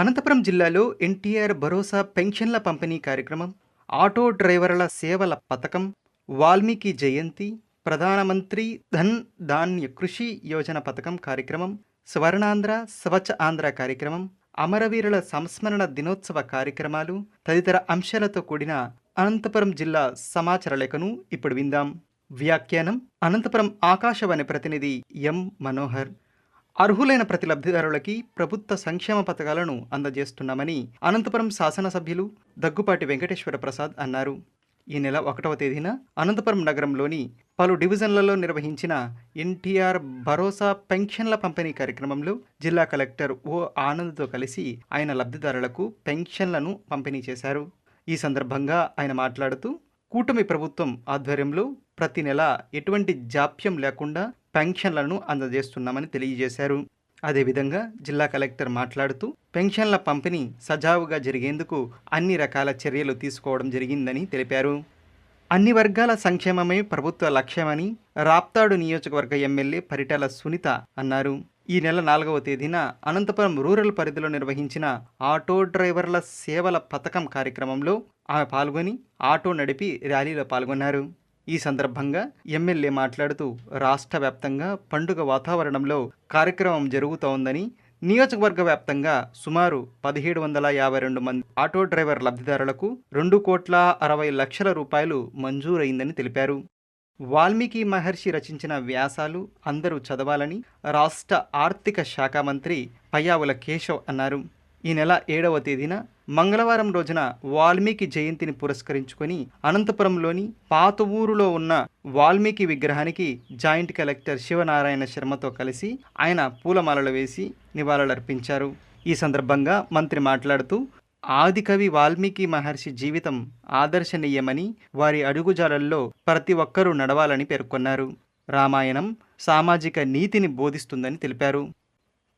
అనంతపురం జిల్లాలో ఎన్టీఆర్ భరోసా పెన్షన్ల పంపిణీ కార్యక్రమం ఆటో డ్రైవర్ల సేవల పథకం వాల్మీకి జయంతి ప్రధానమంత్రి ధన్ ధాన్య కృషి యోజన పథకం కార్యక్రమం స్వర్ణాంధ్ర స్వచ్ఛ ఆంధ్ర కార్యక్రమం అమరవీరుల సంస్మరణ దినోత్సవ కార్యక్రమాలు తదితర అంశాలతో కూడిన అనంతపురం జిల్లా సమాచార లేఖను ఇప్పుడు విందాం. వ్యాఖ్యానం అనంతపురం ఆకాశవాణి ప్రతినిధి ఎం మనోహర్. అర్హులైన ప్రతి లబ్ధిదారులకి ప్రభుత్వ సంక్షేమ పథకాలను అందజేస్తున్నామని అనంతపురం శాసనసభ్యులు దగ్గుపాటి వెంకటేశ్వర ప్రసాద్ అన్నారు. ఈ నెల ఒకటవ తేదీన అనంతపురం నగరంలోని పలు డివిజన్లలో నిర్వహించిన ఎన్టీఆర్ భరోసా పెన్షన్ల పంపిణీ కార్యక్రమంలో జిల్లా కలెక్టర్ ఓ ఆనంద్తో కలిసి ఆయన లబ్ధిదారులకు పెన్షన్లను పంపిణీ చేశారు. ఈ సందర్భంగా ఆయన మాట్లాడుతూ కూటమి ప్రభుత్వం ఆధ్వర్యంలో ప్రతి నెల ఎటువంటి జాప్యం లేకుండా పెన్షన్లను అందజేస్తున్నామని తెలియజేశారు. అదేవిధంగా జిల్లా కలెక్టర్ మాట్లాడుతూ పెన్షన్ల పంపిణీ సజావుగా జరిగేందుకు అన్ని రకాల చర్యలు తీసుకోవడం జరిగిందని తెలిపారు. అన్ని వర్గాల సంక్షేమమే ప్రభుత్వ లక్ష్యమని రాప్తాడు నియోజకవర్గ ఎమ్మెల్యే పరిటాల సునీత అన్నారు. ఈ నెల నాలుగవ తేదీన అనంతపురం రూరల్ పరిధిలో నిర్వహించిన ఆటో డ్రైవర్ల సేవల పథకం కార్యక్రమంలో ఆమె పాల్గొని ఆటో నడిపి ర్యాలీలో పాల్గొన్నారు. ఈ సందర్భంగా ఎమ్మెల్యే మాట్లాడుతూ రాష్ట్ర వ్యాప్తంగా పండుగ వాతావరణంలో కార్యక్రమం జరుగుతోందని నియోజకవర్గ వ్యాప్తంగా సుమారు పదిహేడు వందల యాభై రెండు మంది ఆటో డ్రైవర్ లబ్ధిదారులకు రెండు కోట్ల అరవై లక్షల రూపాయలు మంజూరైందని తెలిపారు. వాల్మీకి మహర్షి రచించిన వ్యాసాలు అందరూ చదవాలని రాష్ట్ర ఆర్థిక శాఖ మంత్రి పయ్యావుల కేశవ్ అన్నారు. ఈ నెల ఏడవ తేదీన మంగళవారం రోజున వాల్మీకి జయంతిని పురస్కరించుకొని అనంతపురంలోని పాత ఊరులో ఉన్న వాల్మీకి విగ్రహానికి జాయింట్ కలెక్టర్ శివనారాయణ శర్మతో కలిసి ఆయన పూలమాలలు వేసి నివాళులర్పించారు. ఈ సందర్భంగా మంత్రి మాట్లాడుతూ ఆదికవి వాల్మీకి మహర్షి జీవితం ఆదర్శనీయమని వారి అడుగుజాలల్లో ప్రతి ఒక్కరూ నడవాలని పేర్కొన్నారు. రామాయణం సామాజిక నీతిని బోధిస్తుందని తెలిపారు.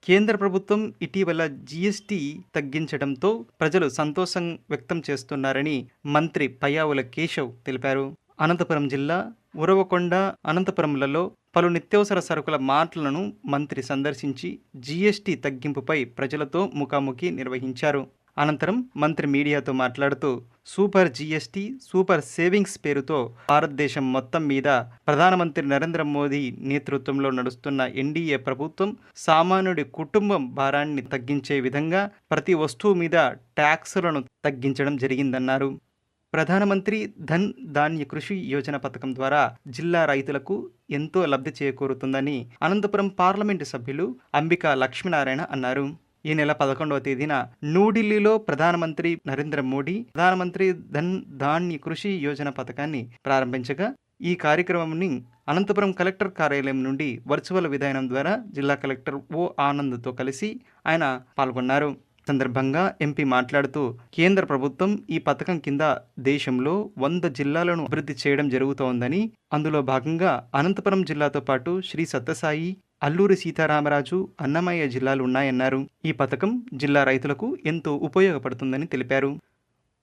కేంద్ర ప్రభుత్వం ఇటీవల జీఎస్టీ తగ్గించడంతో ప్రజలు సంతోషం వ్యక్తం చేస్తున్నారని మంత్రి పయావుల కేశవ్ తెలిపారు. అనంతపురం జిల్లా ఉరవకొండ అనంతపురంలలో పలు నిత్యావసర సరుకుల మార్ట్లను మంత్రి సందర్శించి జీఎస్టీ తగ్గింపుపై ప్రజలతో ముఖాముఖి నిర్వహించారు. అనంతరం మంత్రి మీడియాతో మాట్లాడుతూ సూపర్ జీఎస్టీ సూపర్ సేవింగ్స్ పేరుతో భారతదేశం మొత్తం మీద ప్రధానమంత్రి నరేంద్ర మోదీ నేతృత్వంలో నడుస్తున్న ఎన్డీఏ ప్రభుత్వం సామాన్యుడి కుటుంబం భారాన్ని తగ్గించే విధంగా ప్రతి వస్తువు మీద ట్యాక్సులను తగ్గించడం జరిగిందన్నారు. ప్రధానమంత్రి ధన్ ధాన్య కృషి యోజన పథకం ద్వారా జిల్లా రైతులకు ఎంతో లబ్ధి చేకూరుతుందని అనంతపురం పార్లమెంటు సభ్యులు అంబికా లక్ష్మీనారాయణ అన్నారు. ఈ నెల పదకొండవ తేదీన న్యూఢిల్లీలో ప్రధానమంత్రి నరేంద్ర మోడీ ప్రధానమంత్రి ధన్ ధాన్య కృషి యోజన పథకాన్ని ప్రారంభించగా ఈ కార్యక్రమంని అనంతపురం కలెక్టర్ కార్యాలయం నుండి వర్చువల్ విధానం ద్వారా జిల్లా కలెక్టర్ ఓ ఆనంద్తో కలిసి ఆయన పాల్గొన్నారు. సందర్భంగా ఎంపీ మాట్లాడుతూ కేంద్ర ప్రభుత్వం ఈ పథకం కింద దేశంలో వంద జిల్లాలను అభివృద్ధి చేయడం జరుగుతోందని అందులో భాగంగా అనంతపురం జిల్లాతో పాటు శ్రీ సత్యసాయి అల్లూరి సీతారామరాజు అన్నమయ్య జిల్లాలు ఉన్నాయన్నారు ఈ పథకం జిల్లా రైతులకు ఎంతో ఉపయోగపడుతుందని తెలిపారు.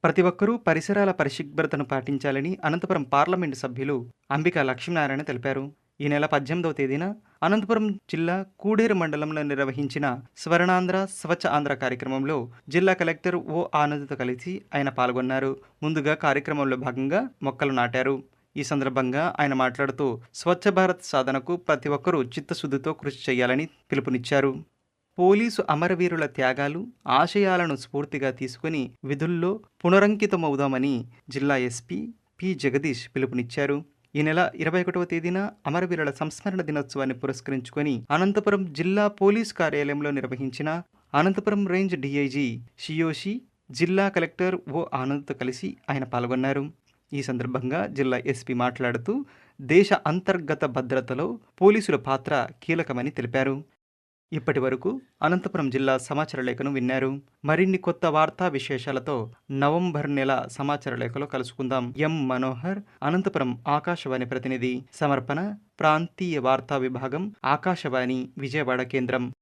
ప్రతి ఒక్కరూ పరిసరాల పరిశుభ్రతను పాటించాలని అనంతపురం పార్లమెంటు సభ్యులు అంబికా లక్ష్మీనారాయణ తెలిపారు. ఈ నెల పద్దెనిమిదవ తేదీన అనంతపురం జిల్లా కూడేరు మండలంలో నిర్వహించిన స్వర్ణాంధ్ర స్వచ్ఛ ఆంధ్ర కార్యక్రమంలో జిల్లా కలెక్టర్ ఓ ఆనంద్తో కలిసి ఆయన పాల్గొన్నారు. ముందుగా కార్యక్రమంలో భాగంగా మొక్కలు నాటారు. ఈ సందర్భంగా ఆయన మాట్లాడుతూ స్వచ్ఛ భారత్ సాధనకు ప్రతి ఒక్కరూ చిత్తశుద్ధితో కృషి చేయాలని పిలుపునిచ్చారు. పోలీసు అమరవీరుల త్యాగాలు ఆశయాలను స్ఫూర్తిగా తీసుకుని విధుల్లో పునరంకితమవుదామని జిల్లా ఎస్పీ పి. జగదీష్ పిలుపునిచ్చారు. ఈ నెల ఇరవై ఒకటవ తేదీన అమరవీరుల సంస్మరణ దినోత్సవాన్ని పురస్కరించుకొని అనంతపురం జిల్లా పోలీస్ కార్యాలయంలో నిర్వహించిన అనంతపురం రేంజ్ డిఐజీ షియోషి జిల్లా కలెక్టర్ ఓ ఆనంద్తో కలిసి ఆయన పాల్గొన్నారు. ఈ సందర్భంగా జిల్లా ఎస్పీ మాట్లాడుతూ దేశ అంతర్గత భద్రతలో పోలీసుల పాత్ర కీలకమని తెలిపారు. ఇప్పటి వరకు అనంతపురం జిల్లా సమాచార లేఖను విన్నారు. మరిన్ని కొత్త వార్తా విశేషాలతో నవంబర్ నెల సమాచార లేఖలో కలుసుకుందాం. ఎం మనోహర్ అనంతపురం ఆకాశవాణి ప్రతినిధి. సమర్పణ ప్రాంతీయ వార్తా విభాగం ఆకాశవాణి విజయవాడ కేంద్రం.